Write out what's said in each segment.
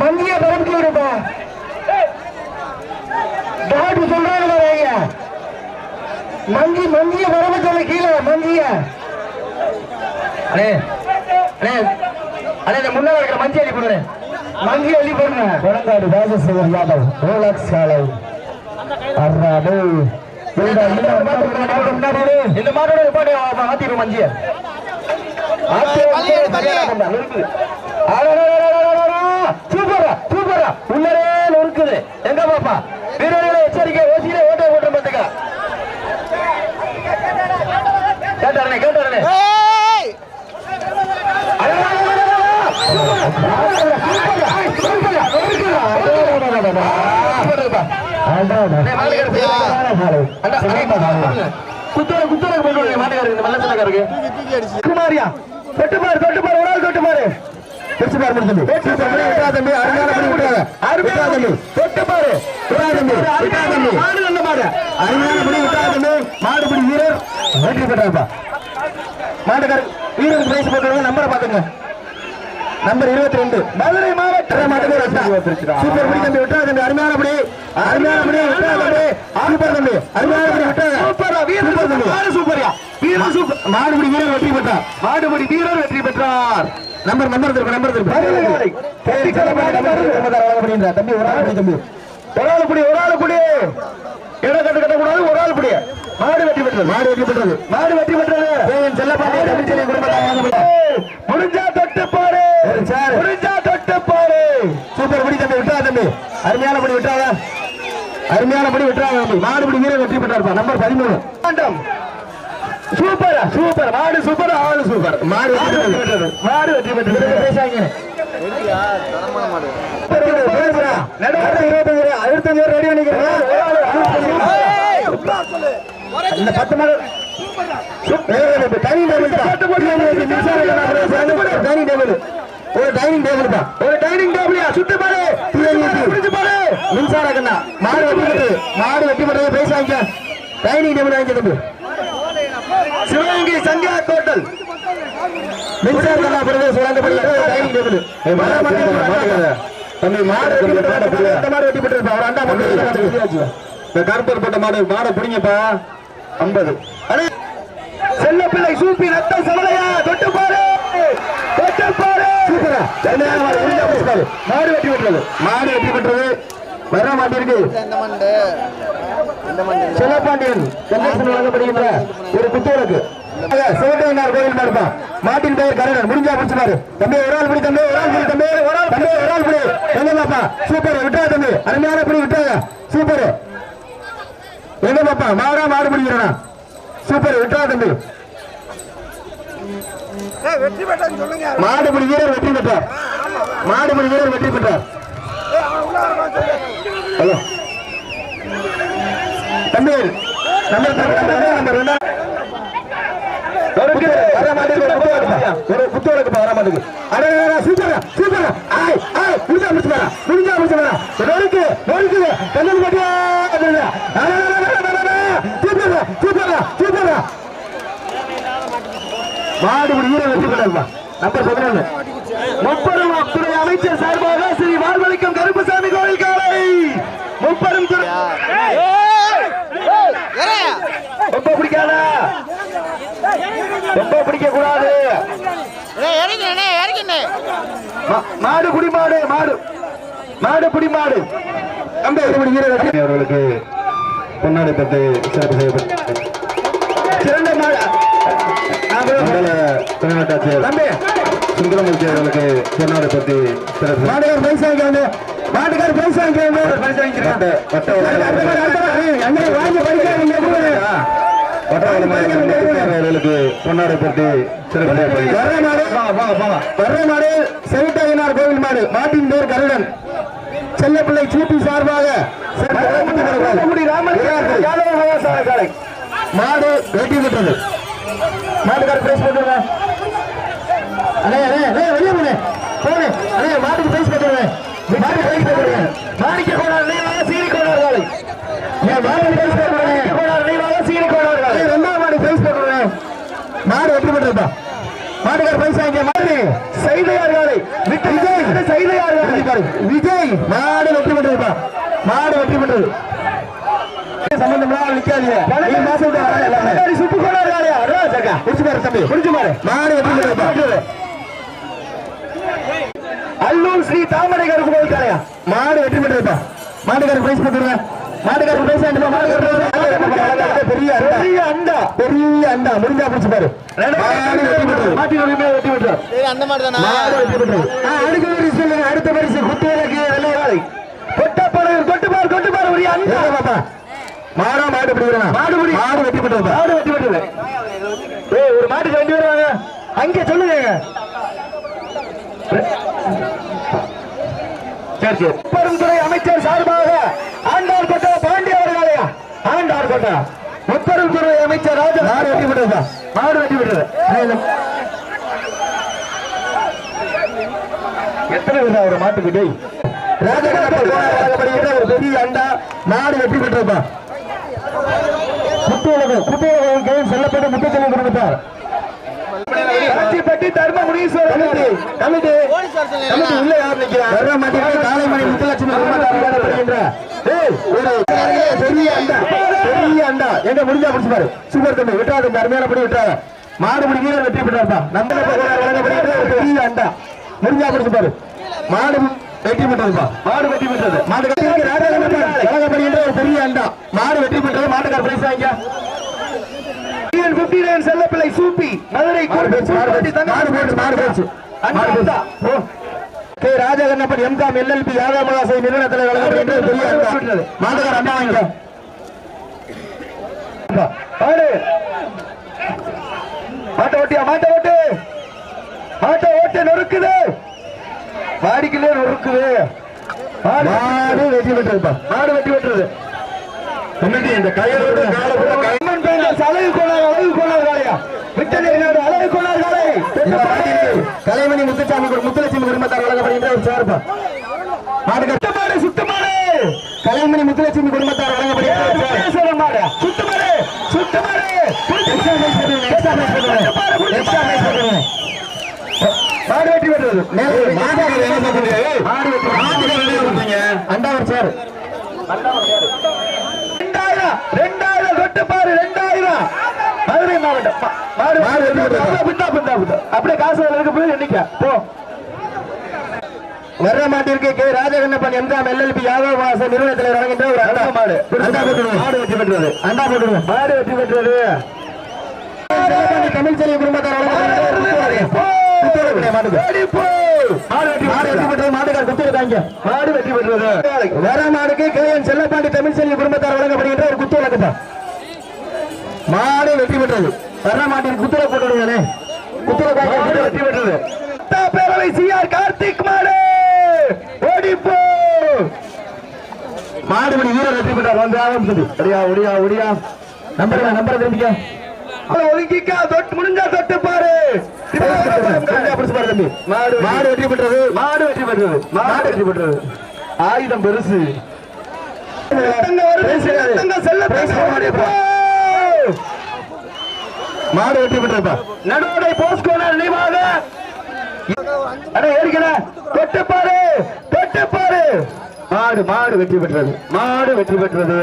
மங்கிய பரமத்தி விடுப்பா நாட்டு சொல்றாங்க ஐயா மங்கி மங்கிய பரமத்துல கீழே மங்கிய அண்ணே அண்ணே அண்ணே இந்த முன்னாடி இருக்கிற மஞ்சள் அடி போடுறேன். மங்கி அள்ளி போடுங்க குளங்காடு ராஜசேகர் யாதவ் ரோலக்ஸ் சாலை அர்றாடு இந்த மாட்டோட பாட்டு ஆத்திரும் மஞ்சிய சூப்பரா சூப்பரா உள்ளரே நொறுக்குது எங்க பாப்பா வீரர்களை எச்சரிக்கை ஓசியில ஓட்டை போட்டு பார்த்துக்க குத்தோட குத்தோட போயிட்டு மாட்டுக்காருக்கு மல்லச்சனக்காருக்கு குமாரியா தொட்டு பாரு தொட்டு பாரு ஒரு ஆள் தொட்டு பாரு. பிடிச்சு பாரு முடிஞ்சு. பிடிச்சு பாரு விட்டா தம்பி அருமையான படி தம்பி. தொட்டு பாரு. விட்டா தம்பி. விட்டா தம்பி. மாடு நல்ல மாடு அருமையான படி விட்டா தம்பி. மாடு பிடி வீரர். வெற்றி பெற்றாப்பா மாட்டுக்கார வீரருக்கு பிரைஸ் போட்டுருங்க நம்பரை பாத்துங்க நம்பர் இருபத்தி ரெண்டு மதுரை மாவட்ட மாட்டுக்கு சூப்பர் படி தம்பி விட்டா தம்பி அருமையான படி அருமையான படி விட்டா தம்பி சூப்பர் தம்பி அருமையான படி விட்டா சூப்பரா வீரர் தம்பி மாடு சூப்பர்யா வீரர் சூப்பர் மாடுபடி வீரர் வெற்றி பெற்றார் மாடுபடி வீரர் வெற்றி பெற்றார் நம்பர் நம்பர் திருப்பி நம்பர் திருப்பி தம்பி ஒரு ஆள் தம்பி ஒரு ஆள் புடி ஒரு ஆள் புடி இடம் கட்டு கட்டக்கூடாது ஒரு ஆள் புடி மாடு வெற்றி பெற்றது மாடு வெற்றி பெற்றது மாடு வெற்றி பெற்றது செல்லப்பாண்டி தமிழ்ச்செல்வி குடும்பத்தாங்க முடிஞ்சா தொட்டு பாரு முடிஞ்சா தொட்டு பாரு சூப்பர் படி தம்பி விட்டா தம்பி அருமையான படி விட்டாங்க அருமையான படி விட்டுறாங்க தம்பி மாடுபடி வீரர் வெற்றி பெற்றாருப்பா நம்பர் பதிமூணு சூப்பர் சூப்பர் மாடு சூப்பர் ஆளு சூப்பர் மாடு வெற்றி பெற்றது மாடு வெற்றி பெற்றது பேசாங்க அறுபத்தஞ்சு ரெடி இந்த பத்து மாடு டைனிங் டேபிள் டைனிங் டேபிள் ஒரு டைனிங் டேபிள். தான். ஒரு டைனிங் டேபிள் சுத்து பாரு. மின்சார கண்ணா. மாடு வெட்டி மாடு வெட்டி பெற்றது பேச டைனிங் டேபிள் வாங்கிக்க தம்பி சிவகங்கை சந்தியா ஹோட்டல். மின்சார கண்ணா பிறகு சுரண்டப்படி டைனிங் டேபிள். தம்பி மாடு அந்த மாடு வெட்டி பெற்றது ஒரு அண்டா கருப்பர் போட்ட மாடு மாடை பிடிங்கப்பா. ஐம்பது செல்ல பிள்ளை சூப்பி ரத்த சவலையா தொட்டு பாரு தொட்டு பாரு சூப்பரா மாடு வெட்டி விட்டுறது. மாடு வெட்டி விட்டுறது. வர மாட்டிருக்கு செல்லப்பாண்டியன் கணேசன் வழங்கப்படுகின்ற ஒரு புத்தகருக்கு சிவகங்கார் கோயில் மாடுப்பா மாட்டின் பெயர் கருணன். முடிஞ்சா பிடிச்சினாரு தம்பி ஒரு ஆள் பிடி தம்பி ஒரு ஆள் பிடி தம்பி ஒரு ஆள் தம்பி ஒரு ஆள் பிடி. எங்க பாப்பா? சூப்பர். விட்டா தம்பி. அருமையான பிடி விட்டாங்க சூப்பர். எங்க பாப்பா? மாடா மாடு பிடிக்கிறா சூப்பர் விட்டா தம்பி. சொல்லுங்க. மாடுபிடி வீரர் வெற்றி பெற்றார். மாடுபிடி வீரர் வெற்றி பெற்றார். ஹலோ. தம்பி நம்ம நம்ம ரெண்டா வர மாட்டேங்குது, ஒரு புத்து ஒரு புத்து வருதுப்பா, வர மாட்டேங்குது. ஆய், ஆய், முடிஞ்சா முடிச்சு வரா, முடிஞ்சா முடிச்சு வரா. நொறுக்கு, நொறுக்குது, கண்ணன் கட்டியா, அது, அது. அட, அட, அட, அட, நம்பர் பதினொன்று முப்பெரும் துறை அமைச்சர் சார்பாக ஸ்ரீ வாழ்வழிக்கும் கருப்பசாமி கோவில் காலை முப்பெரும் துறை ரொம்ப பிடிக்காதா ரொம்ப பிடிக்க கூடாது மாடு குடி மாடு மாடு மாடு குடி மாடு தம்பி அவர்களுக்கு பொன்னாடை பட்டு சிறப்பு செய்யப்பட்டது சிறந்த மாடு மண்டல தமிழ்நாட்டு ஆட்சியர் தம்பி சுந்தரமூர்த்தி அவர்களுக்கு பொன்னாடை பற்றி சிறப்பு மாடுகார் பைசா வாங்கிக்காங்க மாட்டுக்கார் பைசா பைசா வாங்கிக்கிறேன் வாங்கி படிக்காதீங்க அவர்களுக்கு பொன்னாடை சிறப்பு வர்ற மாடு செவிட்டாயினார் கோவில் மாடு மாட்டின் பேர் கருடன். செல்லப்பிள்ளை சூப்பி சார்பாக மாடு வெட்டி விட்டது. மாட்டுக்கார பிரைஸ் போட்டுருங்க அண்ணே அண்ணே அண்ணே வெளியே போனே. போனே. அண்ணே மாட்டுக்கு பிரைஸ் போட்டுருங்க மாடு பிரைஸ் போட்டுருங்க மாடிக்க கோடார் சீனி கோடார் ஏன் மாடு பிரைஸ் கோடார் நீ வாங்க சீனி கோடார் காலை ரெண்டாவது மாடு வெற்றி பெற்றதுப்பா மாட்டுக்கார பைசா இங்க மாடு செய்தையார் காலை விட்டு விஜய் செய்தையார் காலை விஜய் மாடு வெற்றி பெற்றதுப்பா மாடு வெற்றி பெற்றது அல்லூர் ஸ்ரீ தாமரை கோயில் காலையா மாடு வெற்றி பெற்றதுப்பா மாட்டுக்கார பிரைஸ் கொடுத்துருங்க. மாட்டுக்கார பிரைஸ் வாங்கிட்டு மாட்டுக்கார பெரிய பெரிய அண்டா. பெரிய அண்டா. முடிஞ்சா பிடிச்சு பாரு. அடுத்த பரிசு குத்துவிளக்கு வெள்ளையாளை. கொட்டப்பாறை கொட்டுப்பார் கொட்டுப்பார். ஒரு அண்டா. பாப்பா. மாடா மாடு பிடிக்கிறா மாடு பிடி. மாடு வெற்றி பெற்றது மாடு வெற்றி பெற்றது ஏய் ஒரு மாட்டுக்கு ரெண்டு பேரும் வாங்க. அங்கே சொல்லுங்க. சரி சரி. முப்பெருந்துறை அமைச்சர் சார்பாக ஆண்டார் கோட்டை பாண்டி அவர்களையா ஆண்டார் கோட்டை முப்பெருந்துறை அமைச்சர் ராஜா மாடு வெட்டி விடுறதா? மாடு வெட்டி விடுறது? எத்தனை பேர் ஒரு மாட்டுக்கு டேய்? ராஜகணப்பர் ஒரு பெரிய அண்டா நாடு வெற்றி பெற்றதுப்பா குத்துவலகம் குத்துவலகம் கையில் செல்லப்பட்டு முத்தச்செல்வம் கொடுத்தார் காட்சிப்பட்டி தர்ம கமிட்டி கமிட்டி கமிட்டி உள்ள யார் நிக்கிறா வர்ற மாட்டேங்குது முத்துலட்சுமி பெரிய அண்டா பெரிய அண்டா. எங்க முடிஞ்சா பிடிச்சு பாரு. சூப்பர் தம்பி விட்டாத அருமையான படி விட்டாத மாடு பிடி வீரர் வெற்றி வழங்கப்படுகின்ற ஒரு பெரிய அண்டா. முடிஞ்சா பிடிச்சு பாரு. மாடு வெற்றி பெற்றதுப்பா. மாடு வெற்றி பெற்றது. மாடு கட்டி வழங்கப்படுகின்ற ஒரு பெரிய அண்டா. மாடு வெற்றி பெற்றது மாட்டுக்கார பிரைஸ் நைன் செல்லப்பிள்ளை சூப்பி Madurai K Rajakannappan MCom LLB யாதவமலாசை நிறுவனத்தில் பாடு. மாட்டை ஓட்டியா? மாட்டை ஓட்டு. மாட்டை ஓட்டு நொறுக்குது. மாடிக்குள்ளே நொறுக்குது. மாடு வெற்றி பெற்றதுப்பா மாடு வெற்றி பெற்றது இந்த கையோட பேண்டஸ் அழகு கோளாறு அழகு நாடு அழகு கோளாறு காலை கலைமணி முத்துசாமி முத்துலட்சுமி குடும்பத்தார் வழங்கப்படுகின்ற ஒரு சேர்ப்பா மாடு சுத்தமாடு சுத்தமாடு! கலைமணி முத்துலட்சுமி குடும்பத்தார் வழங்கப்படுகின்ற. மாடு சுத்தமாடு சுத்தமாடு. மாடு வெட்டி பெற்றது மாடு வெட்டி மாடு அண்டாவர் சார். ரெண்டாயிரம் ரெண்டாயிரம் கொட்டு பாரு ரெண்டாயிரம்! அப்படியே காசு போய் எண்ணிக்க போ வர்ற மாட்டிற்கு K Rajakannappan MCom LLB Yadava வாச நிறுவனத்தில் வழங்குகின்ற ஒரு அண்டா மாடு அண்டா போட்டுருங்க மாடு வெற்றி பெற்றது அண்டா போட்டுருங்க மாடு வெற்றி பெற்றது தமிழ் செல்வி குடும்பத்தார். மாடு வெற்றி பெற்றது வர மாடுக்கு கே என் செல்லப்பாண்டி தமிழ் செல்வி குடும்பத்தார் வழங்கப்படுகின்ற ஒரு குத்து விளக்கு தான் மாடு வெற்றி பெற்றது வர மாட்டின் குத்துரை போட்டுடுவானே குத்துரை வெற்றி பெற்றது. பேரவை சிஆர் கார்த்திக் மாடு! ஓடிப்போ! மாடுபடி வீரர் வெற்றி பெற்றார். வந்து ஆரம்பிச்சது ஒடியா ஒடியா ஒடியா. நம்பர் நம்பர் திரும்பிக்க ஒதுங்கிக்கா தொட்டு முடிஞ்சா தொட்டு பாரு. தம்பி. மாடு மாடு வெற்றி பெற்றது. மாடு வெற்றி பெற்றது. மாடு வெற்றி பெற்றது. ஆயுதம் பெருசு. மாடு வெற்றி பெற்றப்பா நடுவடை போஸ்கோனர் நினைவாக அட ஏறிக்கல தொட்டு பாரு தொட்டு பாரு மாடு மாடு வெற்றி பெற்றது. மாடு வெற்றி பெற்றது.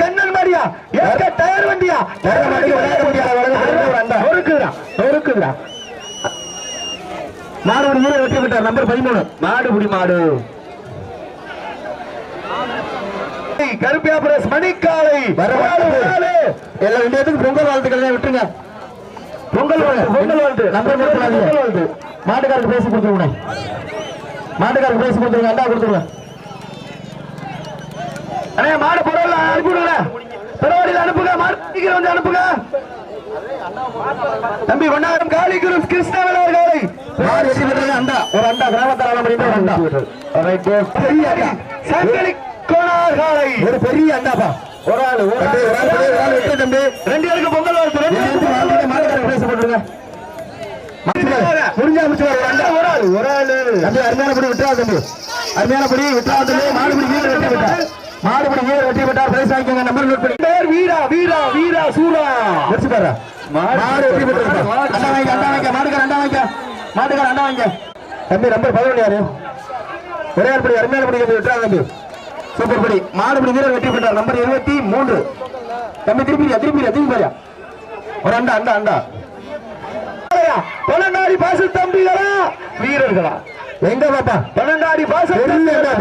கண்ணன் மாடியா? ஏக்க டயர் வண்டியா? டயர் வண்டி விளையாட முடியாது நொறுக்குதுடா நொறுக்குதுடா. மாடு ஒரு வீரர் வெற்றி பெற்றார். நம்பர் பதிமூணு. மாடு புடி மாடு. கருப்பியா பிரஸ் மணிக்காலை. எல்லா ரெண்டு பொங்கல் வாழ்த்துக்கள் விட்டுருங்க. பொங்கல் பொங்கல் வாழ்த்து. நம்பர் பொங்கல் வாழ்த்து மாட்டுக்காரருக்கு பேசி கொடுத்துருங்க. மாட்டுக்காரருக்கு பேசி கொடுத்துருங்க. அண்டா கொடுத்துருங்க. அண்ணே மாடு பரவாயில்ல அனுப்பி விடுங்க பரவாயில்ல அனுப்புங்க மாடு சீக்கிரம் வந்து அனுப்புங்க. தம்பி ஒன்னாயிரம் காளி குரு கிருஷ்ணவேலர் காளை மாடு வெற்றி பெற்றது அண்டா. ஒரு அண்டா கிராமத்தார் ஆலமணியில் ஒரு அண்டா? ரைட் அண்டா காளை ஒரு பெரிய அண்டாப்பா ஒரு ஆள் ஒரு ஆள் ஒரு ஆள் ஒரு ஆள் வெற்றி தம்பி. ரெண்டு பேருக்கு பொங்கல் வாழ்த்து ரெண்டு பேருக்கு மாட்டுக்காரர் பேச போட்டுருங்க. முடிஞ்சா முடிச்சு ஒரு அண்டா ஒரு ஆள் ஒரு ஆள். தம்பி அருமையான படி விட்டுறா தம்பி. அருமையான படி விட்டுறா தம்பி. மாடுபடி வீரர் வெற்றி பெற்றார். மாடுபடி வீரர் வெற்றி பெற்றார். பிரைஸ் வாங்கிக்கோங்க நம்பர் நோட் பண்ணி. பேர் வீரா வீரா வீரா சூரா. வச்சு பாரு மாடு வெற்றி பெற்றிருக்கு அண்டா வாங்க அண்டா வாங்க. மாடுக்கார அண்டா வாங்க. மாட்டுக்கார அண்டா வாங்க. தம்பி நம்பர் பதினொன்று யாரு? ஒரே படி அருமையான படி விட்டுறா தம்பி. சூப்பர் படி மாடுபடி வீரர் வெற்றி பெற்றார். நம்பர் இருபத்தி மூன்று. தம்பி திருப்பி திருப்பி திருப்பி பாரியா. ஒரு அண்டா அண்டா அண்டா. பழங்காடி பாச தம்பிகளா? வீரர்களா? எங்க பாப்பா? பழங்காடி பாச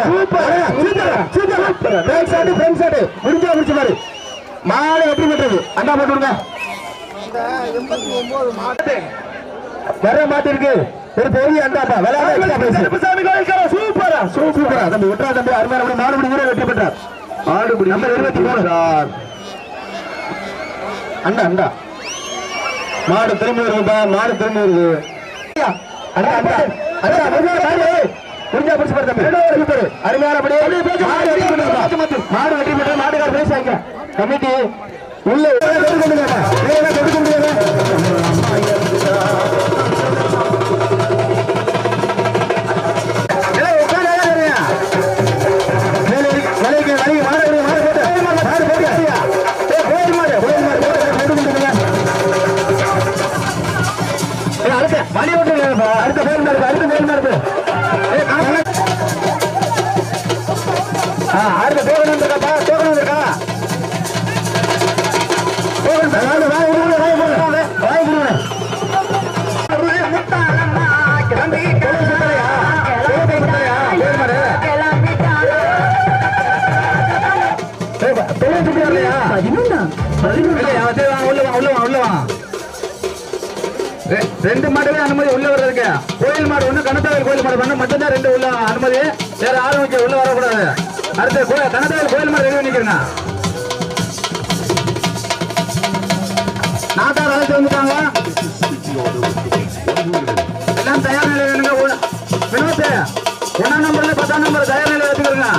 சூப்பர். சூப்பர். ஃப்ரெண்ட்ஸ் ஆடு ஃப்ரெண்ட்ஸ் ஆடு முடிஞ்சா முடிச்சு பாரு. மாடு வெற்றி பெற்றது. அண்டா போட்டு விடுங்க எண்பத்தி ஒன்பது மாட்டு வர மாட்டிருக்கு. ஒரு பெரிய அண்டாப்பா. விளையாட கோயில்கார சூப்பரா தம்பி விட்டுறா தம்பி அருமையான மாடுபடி வீரர் வெற்றி பெற்றார் மாடுபடி நம்பர் இருபத்தி மூணு சார் அண்டா அண்டா மாடு திரும்பி வருதுப்பா மாடு திரும்பி வருது அண்டா அண்டா அண்டா முடிஞ்சா பாரு முடிஞ்சா பிடிச்சு பாரு தம்பி அருமையானபடி மாடு வெற்றி பெற்றது மாடுகார பேசி வைக்க கமிட்டி உள்ள கொண்டு கொண்டு கொண்டு ரெண்டு மாடுமே அனுமதி உள்ள வர்றதுக்கு. கோயில் மாடு ஒண்ணு கணத்தாவில் கோயில் மாடு பண்ண மட்டும்தான் ரெண்டு உள்ள அனுமதி. வேற யாரும் வைக்க உள்ள வரக்கூடாது. அடுத்த கோ- கணத்தாவில் கோயில் மாதிரி ரெடி பண்ணிக்கிறேன் நாட்டார் அழைச்சு வந்துட்டாங்க எல்லாம் தயார் நிலையில் வேணுங்க வினோத் ஒன்னாம் நம்பர்ல பத்தாம் நம்பர் தயார் நிலையில் வச்சுக்கிறேங்க